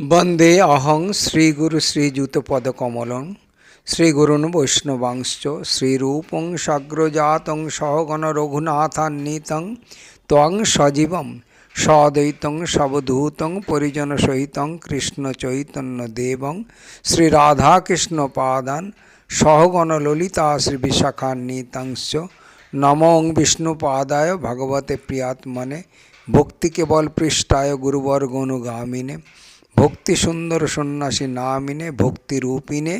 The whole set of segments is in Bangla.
বন্দে অহং শ্রীগুরু শ্রীযুতপদকমলং শ্রীগুরুন বৈষ্ণবাংশ্চ শ্রীরূপং সাগ্রজাতং সহগণ রঘুনাথান্বিতং, ত্বং সজীবম সদ্বৈতং সবধূতং পরিজনসহিতং কৃষ্ণচৈতন্য দেবং শ্রীরাধাকৃষ্ণপাদান সহগণ ললিতা শ্রী শ্রীবিশাখান্বিতংশ্চ নমং বিষ্ণুপাদায় ভগবতে প্রিয়াত্মনে, ভক্তি কেবল পৃষ্ঠায় গুরুবর গনুগামিনে ভক্তি সুন্দর সন্ন্যাসী নামিনে ভক্তি রূপিনে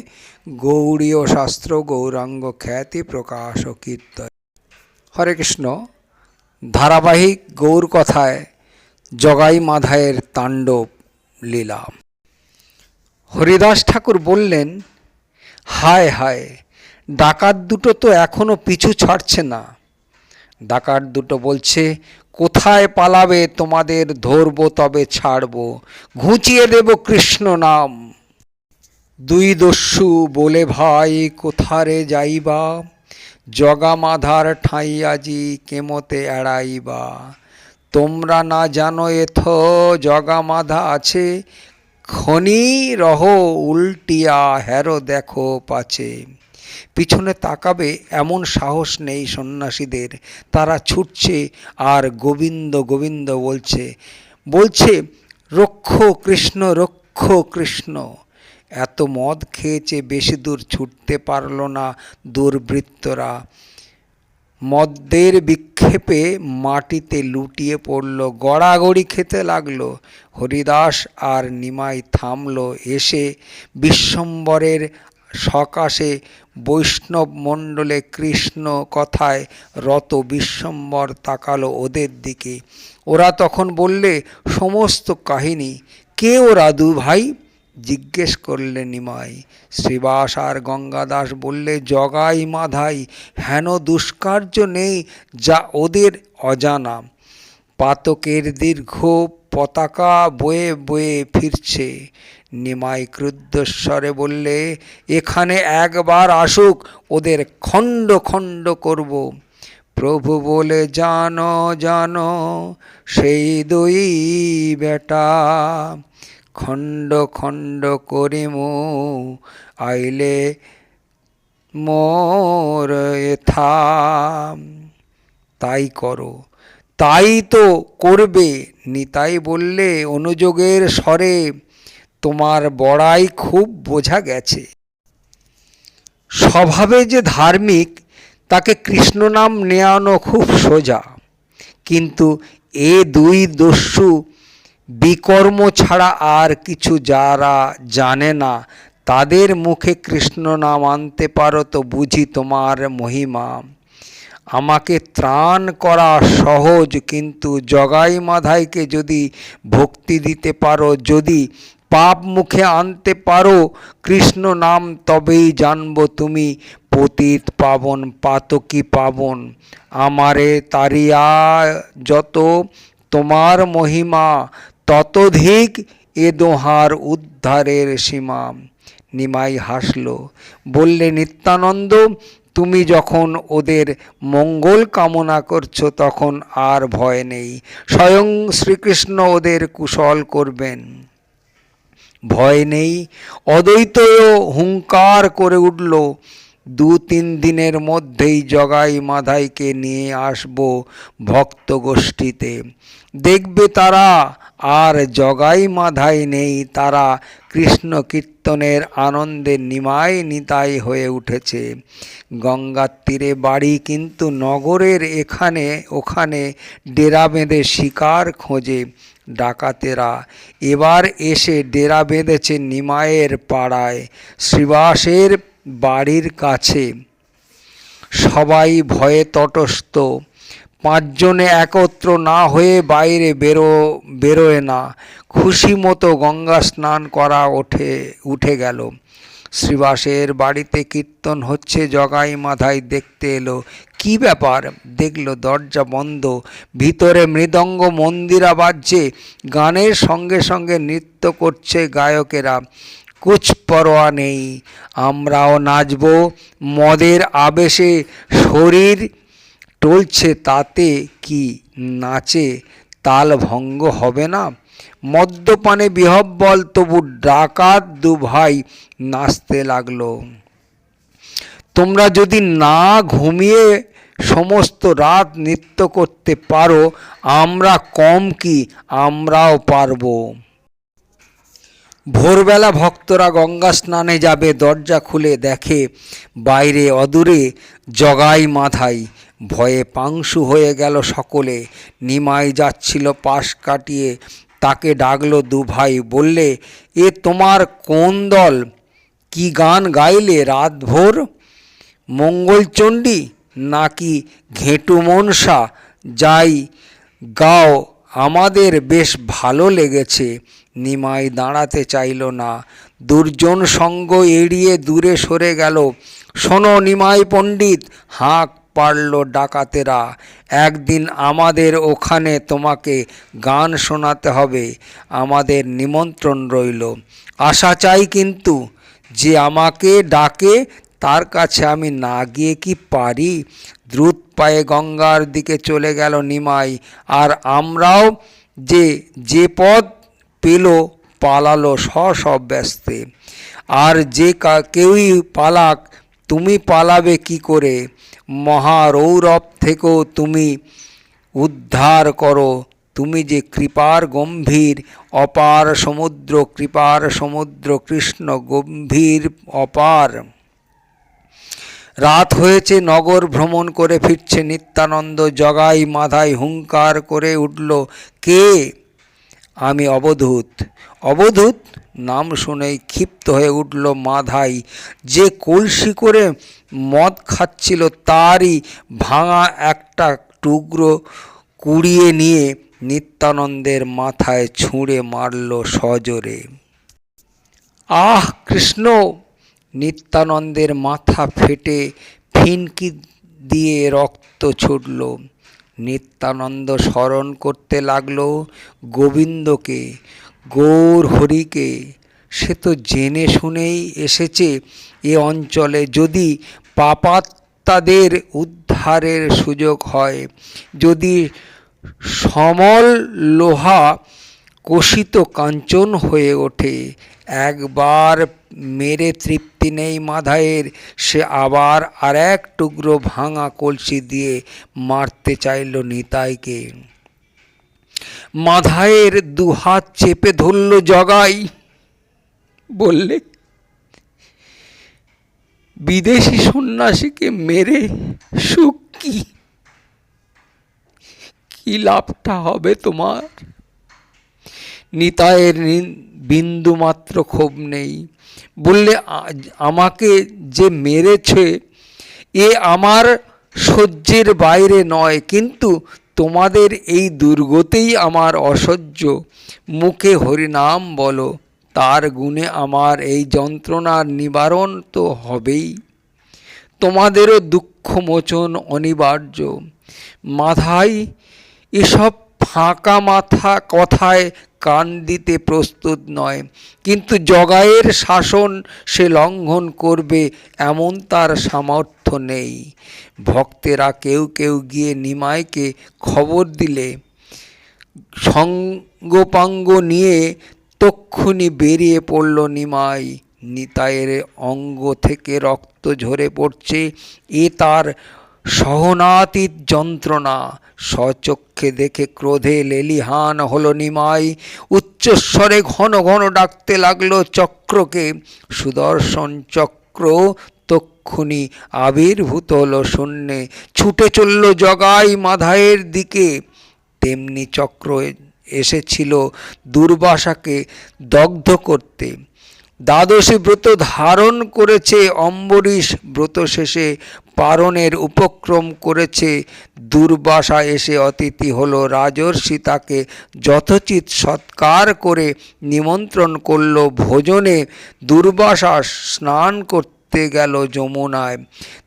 গৌড়ীয় শাস্ত্র গৌরাঙ্গ খ্যাতি প্রকাশ ও কীর্তন। হরে কৃষ্ণ, ধারাবাহিক গৌর কথায় জগাই মাধায়ের তাণ্ডব লীলা হরিদাস ঠাকুর বললেন, হায় হায়, ডাকাত দুটো তো এখনও পিছু ছাড়ছে না। ডাকাত দুটো বলছে কোথায় পালাবে তোমাদের ধরবো তবে ছাড়বো, ঘুচিয়ে দেব কৃষ্ণ নাম। দুই দস্যু বলে ভাই, কোথারে যাইবা? জগা মাধার ঠাইয়াজি কেমতে এড়াইবা? তোমরা না জানো এথ জগা মাধা আছে, খনি রহ উল্টিয়া হেরো দেখো পাছে। পিছনে তাকাবে এমন সাহস নেই সন্ন্যাসীদের। তারা ছুটছে আর গোবিন্দ গোবিন্দ বলছে বলছে, রক্ষ কৃষ্ণ রক্ষ কৃষ্ণ। এত মদ খেয়েছে বেশি দূর ছুটতে পারল না দুর্বৃত্তরা। মদ্যের বিক্ষেপে মাটিতে লুটিয়ে পড়ল, গড়াগড়ি খেতে লাগল। হরিদাস আর নিমাই থামল, এসে বিশ্বম্বরের সকাশে বৈষ্ণব মণ্ডলে কৃষ্ণ কথায় রত বিশ্বম্বর তাকালো ওদের দিকে। ওরা তখন বললে, সমস্ত কাহিনী কে ওরা দু ভাই? জিজ্ঞেস করলে নিমাই। শ্রীবাস আর গঙ্গাদাস বললে, জগাই মাধাই, হেন দুষ্কার্য নেই যা ওদের অজানা। পাতকের দীর্ঘ পতাকা বয়ে বয়ে ফিরছে। নিমাই ক্রুদ্ধস্বরে বললে, এখানে একবার আসুক, ওদের খণ্ড খণ্ড করব। প্রভু বলে, জানো জানো, সেই দুই বেটা, খণ্ড খণ্ড করিমু, আইলে মোর এথা। তাই করো। তাই তো করবে। নিতাই বললে, অনুযোগের স্বরে তোমার বড়াই খুব বোঝা গেছে। স্বভাবে যে ধার্মিক, তাকে কৃষ্ণ নাম নেয়ানো খুব সোজা। কিন্তু এ দুই দস্যু বিকর্ম ছাড়া আর কিছু যারা জানে না, তাদের মুখে কৃষ্ণ নাম আনতে পারো তো বুঝি তোমার মহিমা। আমাকে ত্রাণ করা সহজ, কিন্তু জগাই মাধাইকে যদি ভক্তি দিতে পারো, যদি পাপ মুখে আনতে পারো কৃষ্ণ নাম, তবেই জানব তুমি পতিত পাবন, পাতকি পাবন। আমারে তারিয়া যত তোমার মহিমা ততধিক এ দোহার উদ্ধারের সীমা। নিমাই হাসল, বললে, নিত্যানন্দ তুমি যখন ওদের মঙ্গল কামনা করছ, তখন আর ভয় নেই। স্বয়ং শ্রীকৃষ্ণ ওদের কুশল করবেন। ভয় নেই। অদ্বৈতও হুঙ্কার করে উঠল দু তিন দিনের মধ্যেই জগাই মাধাইকে নিয়ে আসব ভক্ত গোষ্ঠীতে। দেখবে তারা, আর জগাই মাধাই নেই, তারা কৃষ্ণ কীর্তনের আনন্দে নিমাই নিতাই হয়ে উঠেছে। গঙ্গার তীরে বাড়ি কিন্তু নগরের এখানে, ওখানে ডেরা বেঁধে শিকার খোঁজে ডাকাতেরা। এবার এসে ডেরা বেঁধেছে নিমাইয়ের পাড়ায়। শ্রীবাসের বাড়ির কাছে। সবাই ভয়ে তটস্থ। পাঁচজনে একত্র না হয়ে বাইরে বেরো, বেরোয় না। খুশি মতো গঙ্গা স্নান করা ওঠে, উঠে গেল। শ্রীবাসের বাড়িতে কীর্তন হচ্ছে, জগাই মাথায় দেখতে এলো। কি ব্যাপার? দেখল দরজা বন্ধ। ভিতরে মৃদঙ্গ মন্দিরা বাজছে। গানের সঙ্গে সঙ্গে নৃত্য করছে গায়কেরা। কুচ পরোয়া নেই। আমরাও নাচব। মদের আবেশে শরীর টলছে তাতে কি নাচে তাল ভঙ্গ হবে না? মদ্যপানে বিহব্বল তবু ডাকাত দু ভাই নাচতে লাগল। তোমরা যদি না ঘুমিয়ে সমস্ত রাত নৃত্য করতে পারো, আমরা কম কি? আমরাও পারব। ভোরবেলা ভক্তরা গঙ্গা স্নানে যাবে, দরজা খুলে দেখে বাইরে অদূরে জগাই মাথায়। ভয়ে পাংশু হয়ে গেল সকলে। নিমাই যাচ্ছিল পাশ কাটিয়ে, তাকে ডাকলো দু ভাই, বললে, এ তোমার কোন দল? কি গান গাইলে রাত ভোর? মঙ্গলচণ্ডী নাকি ঘেঁটু মনসা? যাই, গাও, আমাদের বেশ ভালো লেগেছে। নিমাই দাঁড়াতে চাইল না। দুর্জন সঙ্গ এড়িয়ে দূরে সরে গেল। শোনো নিমাই পণ্ডিত, হাঁক পারল ডাকাতেরা। একদিন আমাদের ওখানে তোমাকে গান শোনাতে হবে, আমাদের নিমন্ত্রণ রইল। আশা চাই কিন্তু যে আমাকে ডাকে, তার কাছে আমি না গিয়ে কি পারি? দ্রুত পায়ে গঙ্গার দিকে চলে গেল নিমাই। আর আমরাও যে যে পথ পেল, পালালো সব ব্যস্তে। আর যে কেউই পালাক, তুমি পালাবে কি করে? মহারৌরব থেকেও তুমি উদ্ধার করো। তুমি যে কৃপার গম্ভীর, অপার সমুদ্র, কৃপার সমুদ্র, কৃষ্ণ গম্ভীর, অপার। রাত হয়েছে, নগর ভ্রমণ করে ফিরছে নিত্যানন্দ, জগাই মাথায় হুঙ্কার করে উঠল। কে? আমি অবধূত। অবধূত নাম শুনেই ক্ষিপ্ত হয়ে উঠল মাধাই। যে কলসি করে মদ খাচ্ছিল তারই ভাঙা একটা টুকরো কুড়িয়ে নিয়ে নিত্যানন্দের মাথায় ছুঁড়ে মারল সজোরে। আহ, কৃষ্ণ! নিত্যানন্দের মাথা ফেটে ফিনকি দিয়ে রক্ত ছুটল। নিত্যানন্দ স্মরণ করতে লাগল গোবিন্দকে, গৌর হরিকে। সে তো জেনে শুনেই এসেছে এ অঞ্চলে যদি পাপাত্মাদের উদ্ধারের সুযোগ হয়, যদি সমল লোহা কোষিত কাঞ্চন হয়ে ওঠে। একবার মেরে তৃপ্তি নেই মাধায়ের সে আবার আর এক টুকরো ভাঙা কলসি দিয়ে মারতে চাইল নিতাইকে। মাধায়ের দু হাত চেপে ধরল জগাই, বললে, বিদেশি সন্ন্যাসীকে মেরে সুখ? কি লাভটা হবে তোমার? নিতায়ের বিন্দু মাত্র ক্ষোভ নেই। বললে আমাকে যে মেরেছে, এ আমার সহ্যের বাইরে নয়, কিন্তু তোমাদের এই দুর্গতেই আমার অসহ্য। মুখে হরিনাম বলো, তার গুণে আমার এই যন্ত্রণার নিবারণ তো হবেই। তোমাদেরও দুঃখমোচন অনিবার্য। মাথায় এসব ফাঁকা মাথা কথায় কান দিতে প্রস্তুত নয়। কিন্তু জগায়ের শাসন সে লঙ্ঘন করবে, এমন তার সামর্থ্য নেই। ভক্তেরা কেউ কেউ গিয়ে নিমাইকে খবর দিলে। সঙ্গপাঙ্গ নিয়ে তক্ষুনি বেরিয়ে পড়ল নিমাই। নিতাইয়ের অঙ্গ থেকে রক্ত ঝরে পড়ছে। এ তার সহনাতীত যন্ত্রণা, স্বচক্ষে দেখে ক্রোধে লেলিহান হলো নিমাই। উচ্চস্বরে ঘন ঘন ডাকতে লাগল চক্রকে। সুদর্শন চক্র তক্ষুনি আবির্ভূত হলো শূন্যে। ছুটে চলল জগাই মাধায়ের দিকে। তেমনি চক্র এসেছিল দুর্বাসাকে দগ্ধ করতে। দ্বাদশী ব্রত ধারণ করেছে অম্বরীশ ব্রত শেষে পারণের উপক্রম করেছে। দুর্বাসা এসে অতিথি হলো। রাজর্ষি তাকে যথোচিত সৎকার করে নিমন্ত্রণ করল। ভোজনে দুর্বাসা স্নান করতে গেল যমুনায়।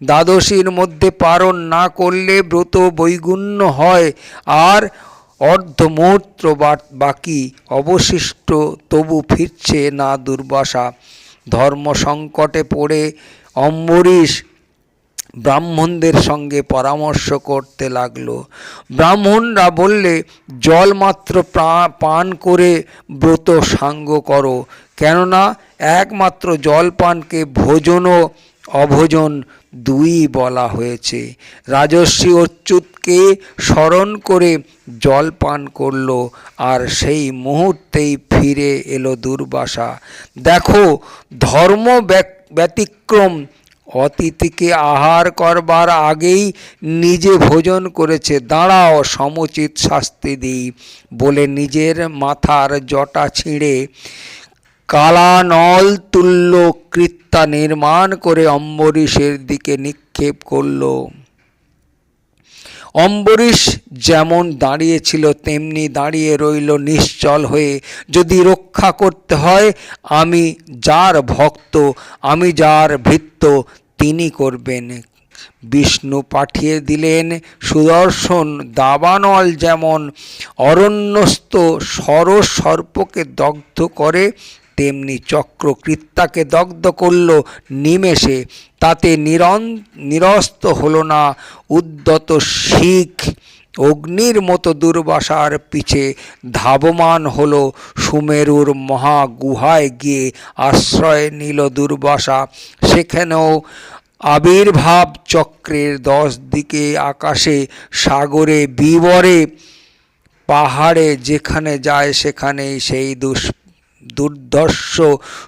দ্বাদশীর মধ্যে পারণ না করলে ব্রত বৈগুণ্য হয়। আর অর্ধমূত্র বাকি অবশিষ্ট তবু ফিরছে না দুর্বাসা। ধর্ম সংকটে পড়ে অম্বরীশ ব্রাহ্মণদের সঙ্গে পরামর্শ করতে লাগল। ব্রাহ্মণরা বললে জল মাত্র প্রা- পান করে ব্রত সাঙ্গ করো। কেননা একমাত্র জল পানকে ভোজন ও অভোজন দুই বলা হয়েছে। রাজর্ষি অচ্যুতকে স্মরণ করে জল পান করল আর সেই মুহূর্তেই ফিরে এলো দুর্বাসা। দেখো, ধর্ম ব্যতিক্রম অতিথিকে আহার করবার আগেই নিজে ভোজন করেছে। দাঁড়াও, সমুচিত শাস্তি দিই। বলে নিজের মাথার জটা ছিঁড়ে কালানল তুল্য কৃত্যা নির্মাণ করে অম্বরীশের দিকে নিক্ষেপ করল। অম্বরীশ যেমন দাঁড়িয়েছিল, তেমনি দাঁড়িয়ে রইল নিশ্চল হয়ে। যদি রক্ষা করতে হয়, আমি যার ভক্ত, আমি যার ভৃত্য তিনি করবেন। বিষ্ণু পাঠিয়ে দিলেন সুদর্শন দাবানল যেমন অরণ্যস্থ সর সর্পকে দগ্ধ করে, তেমনি চক্র কৃত্তাকে দগ্ধ করল নিমেষে। তাতে নিরন, নিরস্ত হল না, উদ্যত শিখ অগ্নির মতো দুর্বাসার পিছে ধাবমান হল সুমেরুর মহা গুহায় গিয়ে আশ্রয় নিল দুর্বাসা। সেখানেও আবির্ভাব চক্রের দশ দিকে আকাশে, সাগরে, বিবরে, পাহাড়ে যেখানে যায় সেখানেই সেই দুষ দুর্দর্শ,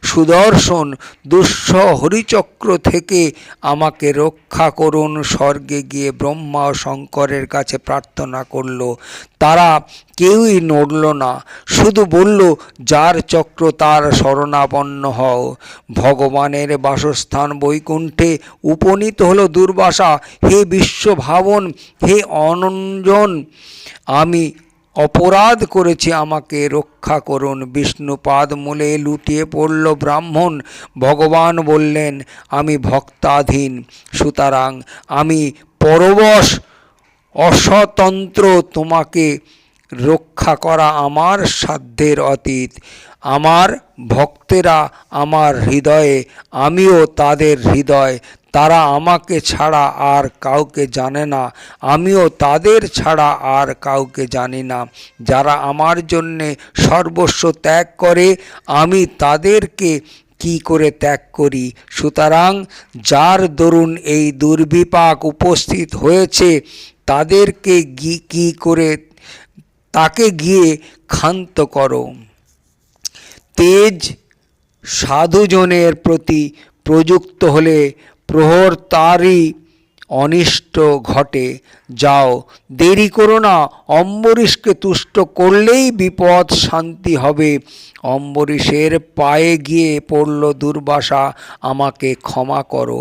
সুদর্শন, দুঃস হরিচক্র থেকে আমাকে রক্ষা করুন। স্বর্গে গিয়ে ব্রহ্মা শঙ্করের কাছে প্রার্থনা করল। তারা কেউই নড়ল না। শুধু বলল, যার চক্র তার শরণাপন্ন হও। ভগবানের বাসস্থান বৈকুণ্ঠে উপনীত হল দুর্বাসা। হে বিশ্বভাবন, হে অনঞ্জন, আমি অপরাধ করেছি আমাকে, রক্ষা করুন। বিষ্ণুপাদ মূলে লুটিয়ে পড়ল ব্রাহ্মণ। ভগবান বললেন, আমি ভক্তাধীন, সুতরাং আমি পরবশ অস্বতন্ত্র তোমাকে রক্ষা করা আমার সাধ্যের অতীত। আমার ভক্তেরা আমার হৃদয়ে, আমিও তাদের হৃদয় তারা আমাকে ছাড়া আর কাউকে জানে না। আমিও তাদের ছাড়া আর কাউকে জানি না। যারা আমার জন্যে সর্বস্ব ত্যাগ করে, আমি তাদেরকে কি করে ত্যাগ করি? সুতরাং যার দরুন এই দুর্বিপাক উপস্থিত হয়েছে, তাদেরকে কী করে, তাকে গিয়ে ক্ষান্ত করো। তেজ সাধুজনের প্রতি প্রযুক্ত হলে প্রহর তারই অনিষ্ট ঘটে। যাও, দেরি করো না, অম্বরীশকে তুষ্ট করলেই বিপদ শান্তি হবে। অম্বরীশের পায়ে গিয়ে পড়ল দুর্বাসা, আমাকে ক্ষমা করো।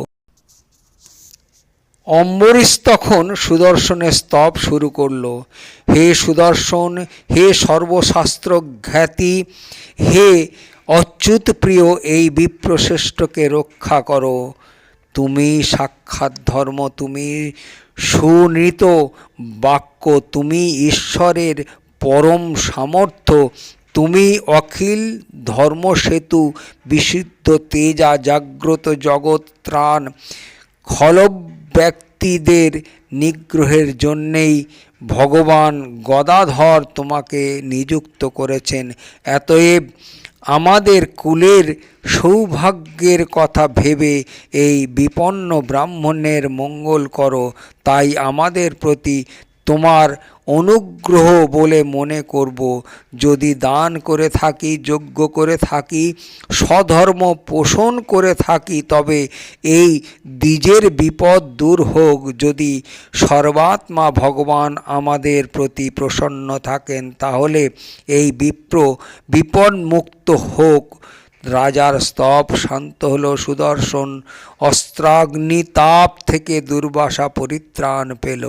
অম্বরীশ তখন সুদর্শনের স্তব শুরু করল। হে সুদর্শন, হে সর্বশাস্ত্র খ্যাতি হে অচ্যুত প্রিয় এই বিপ্রশ্রেষ্ঠকে রক্ষা করো। তুমি সাক্ষাৎ ধর্ম, তুমি সুনৃত বাক্য, তুমি ঈশ্বরের পরম সামর্থ্য, তুমি অখিল ধর্মসেতু, বিশুদ্ধ তেজা, জাগ্রত জগৎ, ত্রাণ খলব ব্যক্তিদের নিগ্রহের জন্যেই ভগবান গদাধর তোমাকে নিযুক্ত করেছেন। এতএব আমাদের কুলের সৌভাগ্যের কথা ভেবে এই বিপন্ন ব্রাহ্মণের মঙ্গল করো। তাই আমাদের প্রতি তোমার অনুগ্রহ বলে মনে করব। যদি দান করে থাকি, যজ্ঞ করে থাকি, স্বধর্ম পোষণ করে থাকি, তবে এই দ্বিজের বিপদ দূর হোক। যদি সর্বাত্মা ভগবান আমাদের প্রতি প্রসন্ন থাকেন, তাহলে এই বিপ্র বিপন্মুক্ত হোক। রাজার স্তব শান্ত হল, সুদর্শন অস্ত্রাগ্নি তাপ থেকে দুর্বাসা পরিত্রাণ পেল।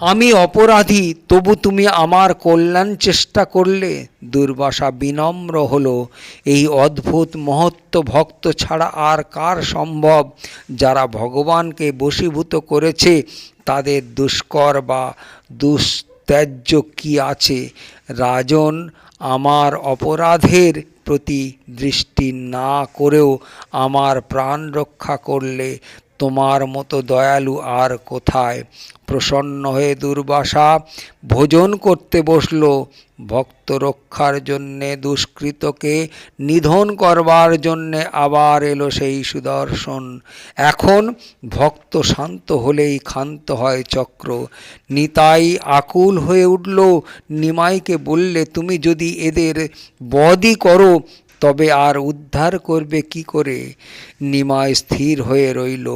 আমি অপরাধী, তবু তুমি আমার কল্যাণ চেষ্টা করলে। দুর্বাসা বিনম্র হল। এই অদ্ভুত মহত্ব ভক্ত ছাড়া আর কার সম্ভব? যারা ভগবানকে বশীভূত করেছে, তাদের দুষ্কর বা দুস্ত্যাজ্য কি আছে? রাজন আমার অপরাধের প্রতি দৃষ্টি না করেও আমার প্রাণ রক্ষা করলে তোমার মতো দয়ালু আর কোথায়? প্রসন্ন হয়ে দুর্বাসা ভোজন করতে বসল। ভক্ত রক্ষার জন্যে, দুষ্কৃতকে নিধন করবার জন্যে আবার এলো সেই সুদর্শন। এখন ভক্ত শান্ত হলেই ক্ষান্ত হয় চক্র। নিতাই আকুল হয়ে উঠল। নিমাইকে বললে, তুমি যদি এদের বধই করো তবে আর উদ্ধার করবে কি করে? নিমায় স্থির হয়ে রইল।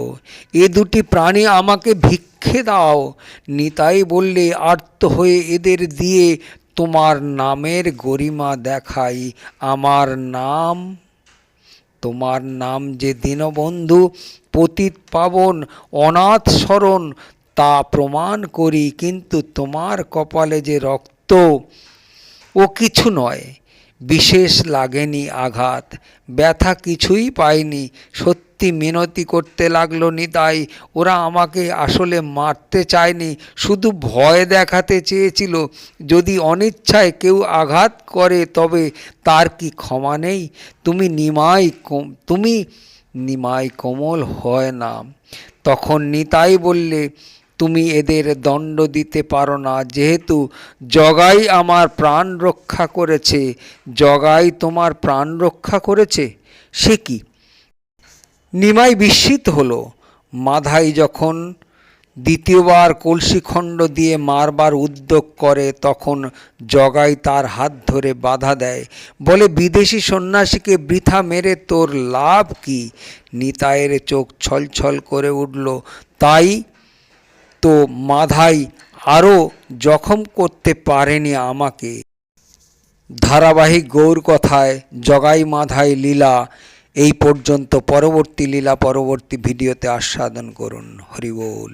এ দুটি প্রাণী আমাকে ভিক্ষে দাও। নিতাই বললে, আর্ত হয়ে এদের দিয়ে তোমার নামের গরিমা দেখাই। আমার নাম, তোমার নাম যে দীনবন্ধু, পতিত পাবন, অনাথ স্মরণ তা প্রমাণ করি, কিন্তু তোমার কপালে যে রক্ত, ও কিছু নয়। বিশেষ লাগেনি আঘাত। ব্যথা কিছুই পায়নি সত্যি মিনতি করতে লাগল নিতাই। ওরা আমাকে আসলে মারতে চায়নি। শুধু ভয় দেখাতে চেয়েছিল। যদি অনিচ্ছায় কেউ আঘাত করে, তবে তার কি ক্ষমা নেই? তুমি নিমাই তুমি নিমাই কোমল হয় না। তখন নিতাই বললে তুমি এদের দণ্ড দিতে পারো না। যেহেতু জগাই আমার প্রাণ রক্ষা করেছে, জগাই তোমার প্রাণ রক্ষা করেছে, সে কি? নিমাই বিস্মিত হলো। মাধাই যখন দ্বিতীয়বার কলসিখণ্ড দিয়ে মারবার উদ্যোগ করে, তখন জগাই তার হাত ধরে বাধা দেয়। বলে, বিদেশি সন্ন্যাসীকে বৃথা মেরে তোর লাভ কি? নিতায়ের চোখ ছলছল করে উঠল। তাই তো মাধাই আরও জখম করতে পারেনি আমাকে। ধারাবাহিক গৌর কথায়, জগাই মাধাই লীলা, এই পর্যন্ত পরবর্তী লীলা পরবর্তী ভিডিওতে আস্বাদন করুন। হরি বল